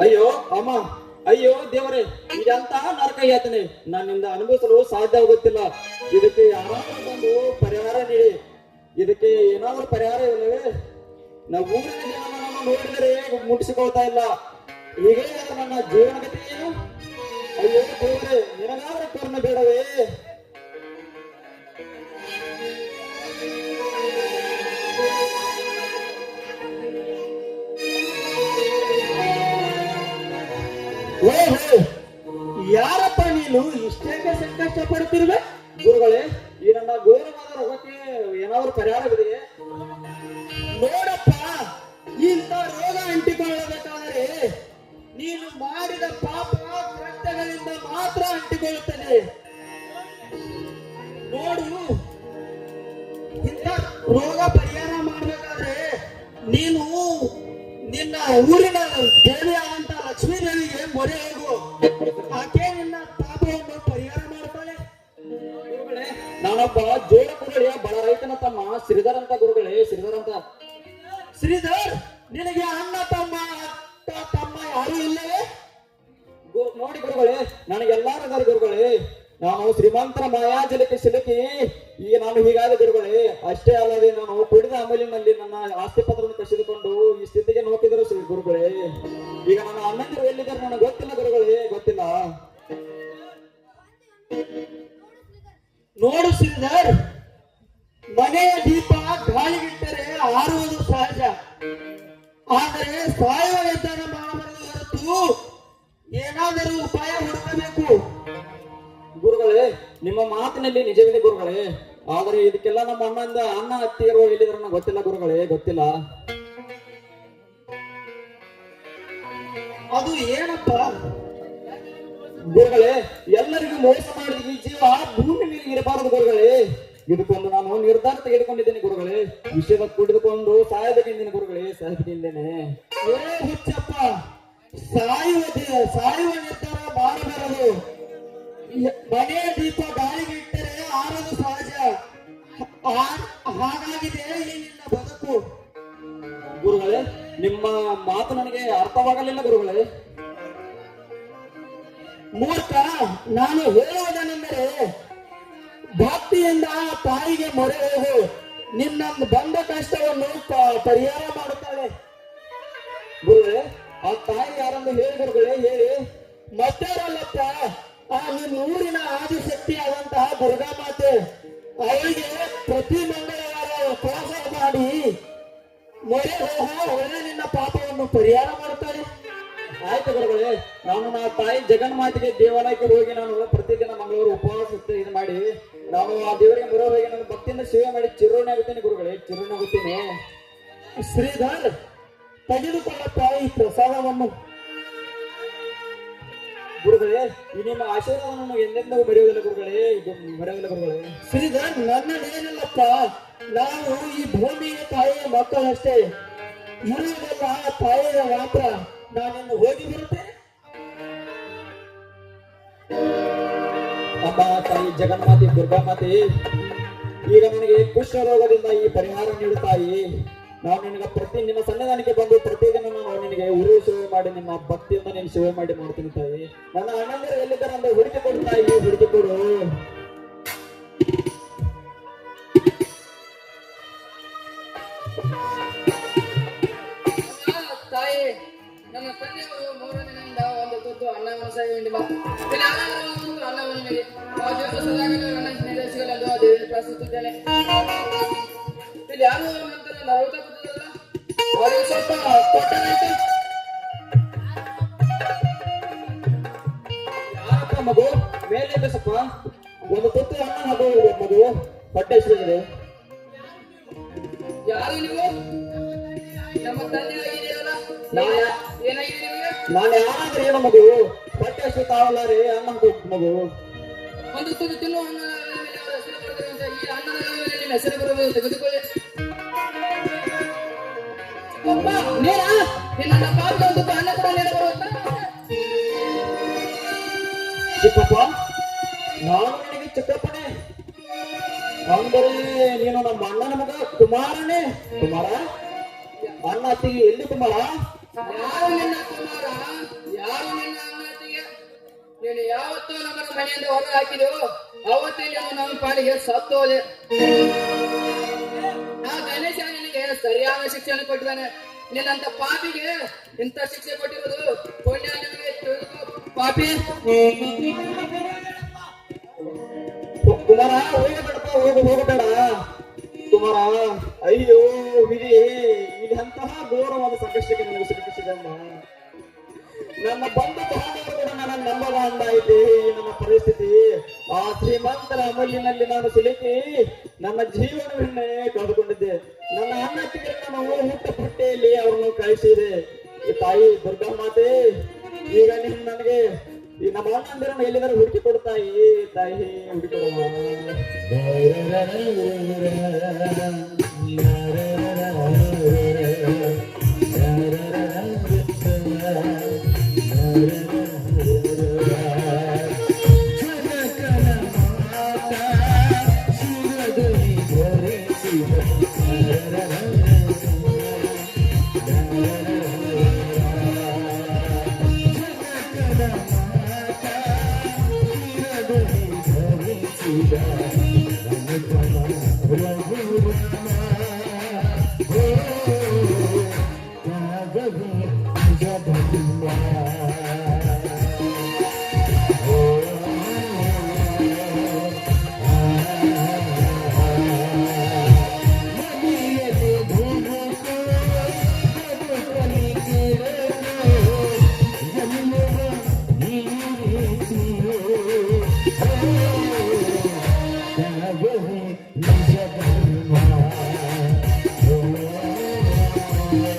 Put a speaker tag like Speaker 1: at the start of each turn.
Speaker 1: ಅಯ್ಯೋ, ಅಮ್ಮ, ಅಯ್ಯೋ, ದೇವರೇ, ಇದೆಂತ ನರಕ ಯಾತನೆ. ನನ್ನಿಂದ ಅನುಭವಿಸಲು ಸಾಧ್ಯ ಆಗುತ್ತಿಲ್ಲ. ಇದಕ್ಕೆ ಯಾರಾದ್ರೂ ಬಂದು ಪರಿಹಾರ ನೀಡಿ. ಇದಕ್ಕೆ ಏನಾದ್ರೂ ಪರಿಹಾರ ಇಲ್ಲವೇ? ನಾವು ಊರಿನ ನೋಡಿದರೆ ಮುಟ್ಟಿಸಿಕೊಳ್ತಾ ಇಲ್ಲ. ಹೀಗೆ ನನ್ನ ಜೀವನ ಏನು? ಅಯ್ಯೋ, ದೇವರೇ, ನಿನಗಾದ್ರೂ ಕರ್ಣ ಬೇಡವೇ?
Speaker 2: ಓಹೋ ಯಾರಪ್ಪ ನೀನು? ಇಷ್ಟೇಕೆ ಸಂಕಷ್ಟ
Speaker 1: ಗುರುಗಳೇ, ಈ ನನ್ನ ಘೋರವಾದ ರೋಗಕ್ಕೆ ಏನಾದ್ರೂ ಪರಿಹಾರವಿದೆಯೇ
Speaker 2: ನೋಡಪ್ಪ, ಇಂಥ ರೋಗ ಅಂಟಿಕೊಳ್ಳಬೇಕಾದರೆ ನೀನು ಮಾಡಿದ ಪಾಪ ಕೃತ್ಯಗಳಿಂದ ಮಾತ್ರ ಅಂಟಿಕೊಳ್ಳುತ್ತದೆ ನೋಡು, ಇಂಥ ರೋಗ ಪರಿಹಾರ ಮಾಡಬೇಕಾದ್ರೆ ನೀನು ನಿನ್ನ ಊರಿನ ದೇವಿಯಾದಂತ ಲಕ್ಷ್ಮೀ ದೇವಿಗೆ ಮೊರೆ ಹೋಗು ಆಕೆ ನಿನ್ನ ಪಾಪವನ್ನು ಪರಿಹಾರ ಮಾಡ್ತಾಳೆ.
Speaker 1: ನಾನೊಬ್ಬ ಜೋಳ ಕುರಳಿಯ ಬಡ ರೈತನ ತಮ್ಮ ಶ್ರೀಧರ್ ಅಂತ ಗುರುಗಳೇ ಶ್ರೀಧರ್ ಅಂತ
Speaker 2: ಶ್ರೀಧರ್, ನಿನಗೆ ಅಣ್ಣ, ತಮ್ಮ, ಅಕ್ಕ, ತಮ್ಮ ಯಾರು ಇಲ್ಲವೇ?
Speaker 1: ನೋಡಿ ಗುರುಗಳೇ ನನಗೆಲ್ಲಾರು ಗುರುಗಳೇ. ನಾನು ಶ್ರೀಮಂತರ ಮಾಯಾಜಲಕ್ಕೆ ಸಿಲುಕಿ ಈಗ ನಾನು ಹೀಗಾದ ಗುರುಗಳೇ ಅಷ್ಟೇ ಅಲ್ಲದೆ ನಾನು ಕುಡಿದ ಅಮಲಿನಲ್ಲಿ ನನ್ನ ಆಸ್ತಿ ಪತ್ರವನ್ನು ಕಸಿದುಕೊಂಡು ಈ ಸ್ಥಿತಿಗೆ ನೋಕಿದರು ಶ್ರೀ ಗುರುಗಳೇ. ಈಗ ನನ್ನ ಅಣ್ಣಂದಿರು ಎಲ್ಲಿದ್ದಾರೆ ನನಗೆ ಗೊತ್ತಿಲ್ಲ ಗುರುಗಳೇ, ಗೊತ್ತಿಲ್ಲ.
Speaker 2: ನೋಡು ಶ್ರೀಧರ್ ಮನೆಯ ದೀಪ ಗಾಳಿಗಿಟ್ಟರೆ ಆರುವುದು ಸಹಜ. ಆದರೆ ಸಾಯುವ ಹೊರತು ಏನಾದರೂ ಉಪಾಯ
Speaker 1: ನಿಮ್ಮ ಮಾತಿನಲ್ಲಿ ನಿಜವಿದೆ ಗುರುಗಳೇ. ಆದರೆ ಇದಕ್ಕೆಲ್ಲ ನಮ್ಮ ಅಣ್ಣಂದ ಅಣ್ಣ ಅತ್ತಿಯರು ಎಲ್ಲಿದ್ದಾರೆ ಗೊತ್ತಿಲ್ಲ ಗುರುಗಳೇ, ಗೊತ್ತಿಲ್ಲ.
Speaker 2: ಅದು ಏನಪ್ಪ?
Speaker 1: ಗುರುಗಳೇ, ಎಲ್ಲರಿಗೂ ಮೋಸ ಮಾಡಿದ ಈ ಜೀವ ಭೂಮಿ ಮೇಲೆ ಇರಬಾರದು ಗುರುಗಳೇ. ಇದಕ್ಕೊಂದು ನಾನು ನಿರ್ಧಾರ ತೆಗೆದುಕೊಂಡಿದ್ದೇನೆ ಗುರುಗಳೇ. ವಿಷಯದ ಕುಡಿದುಕೊಂಡು ಸಾಯಬೇಕಿದ್ದೇನೆ ಗುರುಗಳೇ ಸಾಯಬೇಕೆಂದೇನೆ
Speaker 2: ಏ ಹುಚ್ಚಪ್ಪ, ಸಾಯುವ ಸಾಯುವ ನಿರ್ಧಾರ ಮಾಡಬಾರದು. ಮನೆಯ ದೀಪ ಗಾಳಿಗೆ ಇಟ್ಟರೆ ಆರದು ಸಹಜ. ಹಾಗಾಗಿದೆ ಈ ನಿನ್ನ ಬದುಕು.
Speaker 1: ಗುರುಗಳೇ ನಿಮ್ಮ ಮಾತು ನನಗೆ ಅರ್ಥವಾಗಲಿಲ್ಲ ಗುರುಗಳೇ.
Speaker 2: ಮೂರ್ಖ ನಾನು ಹೇಳುವುದೇನೆಂದರೆ ಭಕ್ತಿಯಿಂದ ತಾಯಿಗೆ ಮೊರೆ ಹೋಗು. ನಿನ್ನ ಬಂದ ಕಷ್ಟವನ್ನು ಪರಿಹಾರ ಮಾಡುತ್ತಾಳೆ.
Speaker 1: ಗುರುಗಳೇ ಆ ತಾಯಿ ಯಾರನ್ನು ಹೇಳಿ ಗುರುಗಳೇ ಹೇಳಿ.
Speaker 2: ಮತ್ತಾರಲ್ಲಪ್ಪ ಆ ಊರಿನ ಆದಿಶಕ್ತಿ ಆದಂತಹ ದುರ್ಗಾ ಮಾತೆ. ಅವಳಿಗೆ ಪ್ರತಿ ಮಂಗಳವಾರ ಉಪವಾಸ ಮಾಡಿ ಮೊರೆ ಹೋಗೋ ನಿನ್ನ ಪಾಪವನ್ನು ಪರಿಹಾರ ಮಾಡುತ್ತಾರೆ
Speaker 1: ಆಯ್ತು ಗುರುಗಳೇ, ನಾನು ನಾ ತಾಯಿ ಜಗನ್ಮಾತೆಗೆ ದೇವಾಲಯಕ್ಕೆ ಹೋಗಿ ನಾನು ಪ್ರತಿದಿನ ಮಂಗಳವಾರ ಉಪವಾಸ ಇದು ಮಾಡಿ, ನಾನು ಆ ದೇವರಿಗೆ ಮೊರೆ ಹೋಗಿ ನಾನು ಭಕ್ತಿಯಿಂದ ಸೇವೆ ಮಾಡಿ ಚಿರೋಣಿ ಆಗುತ್ತೇನೆ ಗುರುಗಳೇ, ಚಿರೋಣಿ ಆಗುತ್ತೇನೆ.
Speaker 2: ಶ್ರೀಧರ್, ತೆಗೆದುಕೊಳ್ಳಪ್ಪ ಈ ಪ್ರಸಾದವನ್ನು.
Speaker 1: ಗುರುಗಳೇ ಈ ನಿಮ್ಮ ಆಶೀರ್ವಾದವನ್ನು ಎಂದೆಂದೂ ಮರೆಯುವುದಿಲ್ಲ ಗುರುಗಳೇ. ಇದು ಮರೆಯುವುದಿಲ್ಲ ಗುರುಗಳೇ.
Speaker 2: ಶ್ರೀಧರ್ ನನ್ನದೇನಿಲ್ಲಪ್ಪ ನಾವು ಈ ಭೂಮಿಯ ತಾಯಿಯ ಮಕ್ಕಳಷ್ಟೇ. ಇರುವುದೆಲ್ಲ ಆ ತಾಯಿಯ ಮಾತ್ರ. ನಾನಿನ್ನು ಹೋಗಿ ಬರುತ್ತೆ
Speaker 1: ಅಮ್ಮ ತಾಯಿ ಜಗನ್ಮಾತೆ ದುರ್ಗಾಮಾತೆ ಈಗ ನನಗೆ ಕುಷ್ಠ ರೋಗದಿಂದ ಈ ಪರಿಹಾರ ನೀಡು ನಾನು ನಿನಗೆ ಪ್ರತಿ ನಿಮ್ಮ ಸನ್ನಿಧಾನಕ್ಕೆ ಬಂದು ಪ್ರತಿದಿನ ನಾನು ನಿನಗೆ ಉರು ಸೇವೆ ಮಾಡಿ, ನಿಮ್ಮ ಭಕ್ತಿಯಿಂದ ನೀನು ಸೇವೆ ಮಾಡಿ ಮಾಡ್ತೀನಿ ತಾಯಿ. ನನ್ನ ಅಣ್ಣಂದಿರು ಎಲ್ಲಿದ್ದಾರೆ ಅಂದ್ರೆ ಹುಡುಕಿ ಕೊಡು ತಾಯಿ, ಹುಡುಕಿ ಕೊಡು.
Speaker 3: ತಾಯಿ, ನಮ್ಮ ತಂದೆಯವರು ಮೂರನೆಯಿಂದ ಒಂದು ತುತ್ತು ಅನ್ನವನ್ನು ಆನಂದವನ್ನು ಮತ್ತು ಅನ್ನವನ್ನು ನೀಡಿ ಸದಾಗಲೂ ನನ್ನ ಆ ದೇವಿಯನ್ನು ಪ್ರಾರ್ಥಿಸುತ್ತೇನೆ ಇಲ್ಲಿ ಯಾರು ಅವರಿಗೆ ಸ್ವಲ್ಪ ಕೊಟ್ಟನಾಯ್ತು
Speaker 1: ಮಗು ಮೇಲೆ ಸ್ವಲ್ಪ ಒಂದು ತುತ್ತು ಅನ್ನ ಹಾಗೂ ಮಗು ಹೊಟ್ಟೆ ಹಸಿದಿದೆ
Speaker 3: ಯಾರು ನೀವು ನಮ್ಮ ತಂದೆ ಆಗಿದೆಯಲ್ಲ
Speaker 1: ನಾನು
Speaker 3: ಏನಾಗಿದೆ ನಿಮಗೆ
Speaker 1: ಏನು ಮಗು ಹೊಟ್ಟೆ ಹಸಿ ತಾವಲ್ಲ ರೀ ಅನ್ನ ಕೊಟ್ಟು ಮಗು
Speaker 3: ಒಂದು ತುತ್ತು ತಿನ್ನುವ ಹೆಸರು ಬರೆದಿರುವಂತೆ ಈ ಹೆಸರು ಬರುವುದು ತೆಗೆದುಕೊಳ್ಳಿ. ಅಪ್ಪ, ನಿನ್ನ ಕೂಡ ನೀನು
Speaker 1: ಚಿಕ್ಕಪ್ಪ ನಾನು ನಿನಗೆ ಚಿಕ್ಕಪ್ಪನೇ. ಅಂದರೆ ನೀನು ನಮ್ಮ ಅಣ್ಣನ ಮಗ ಕುಮಾರನೇ. ಕುಮಾರ? ಅಣ್ಣ ಅತ್ತಿಗೆ ಎಲ್ಲಿ ಕುಮಾರ?
Speaker 3: ಯಾರು ನಿನ್ನ ಕುಮಾರ? ಯಾರು ನಿನ್ನ ಅಣ್ಣತಿಗೆ ನೀನು ಯಾವತ್ತೂ ನಮ್ಮ ಮನೆಯಿಂದ ಹೊರ ಹಾಕಿದೆವು ಅವತ್ತೇ ನೀನು ನಮ್ಮ ಪಾಲಿಗೆ ಸತ್ತು ಸರಿಯಾದ ಶಿಕ್ಷೆಯನ್ನು ಕೊಟ್ಟಿದ್ದಾನೆ. ನಿನ್ನಂತ ಪಾಪಿಗೆ ಇಂಥ ಶಿಕ್ಷೆ ಕೊಟ್ಟಿರೋದು ಪುಣ್ಯ ಪಾಪಿ?
Speaker 1: ಕುಮಾರ ಹೋಗಬೇಡಪ್ಪ ಹೋಗ, ಹೋಗಬೇಡ. ಕುಮಾರ, ಅಯ್ಯೋ, ವಿಧಿ, ಇದಂತಹ ಘೋರವಾದ ಸಂಕಷ್ಟಕ್ಕೆ ನನಗೆ ಸಿಲುಕಿಸಿದಮ್ಮ ನನ್ನ ಬಂಧು ಕೂಡ ನನ್ನ ನಂಬಲ ಅಂದಾಯಿತು ಈ ನನ್ನ ಪರಿಸ್ಥಿತಿ ಆ ಶ್ರೀಮಂತರ ಅಮಲಿನಲ್ಲಿ ನಾನು ಸಿಲುಕಿ ನನ್ನ ಜೀವನವನ್ನೇ ಕಳೆದುಕೊಂಡಿದ್ದೆ. ನನ್ನ ಅಣ್ಣ ನಾನು ಹುಟ್ಟ ಪುಟ್ಟೆಯಲ್ಲಿ ಅವರನ್ನು ಕಳಿಸಿದೆ. ಈ ತಾಯಿ ದುರ್ಗಾ ಮಾತೆ, ಈಗ ನಿಮ್ ನನಗೆ ಈ ನಮ್ಮ ಅಣ್ಣಂದಿರನ್ನು ಎಲ್ಲಿದ್ದಾರೆ ಹುಡುಕಿ ಕೊಡ್ತಾಯಿ ತಾಯಿ, ಹುಡುಕಿ ಕೊಡಮ್ಮ.
Speaker 2: Thank you.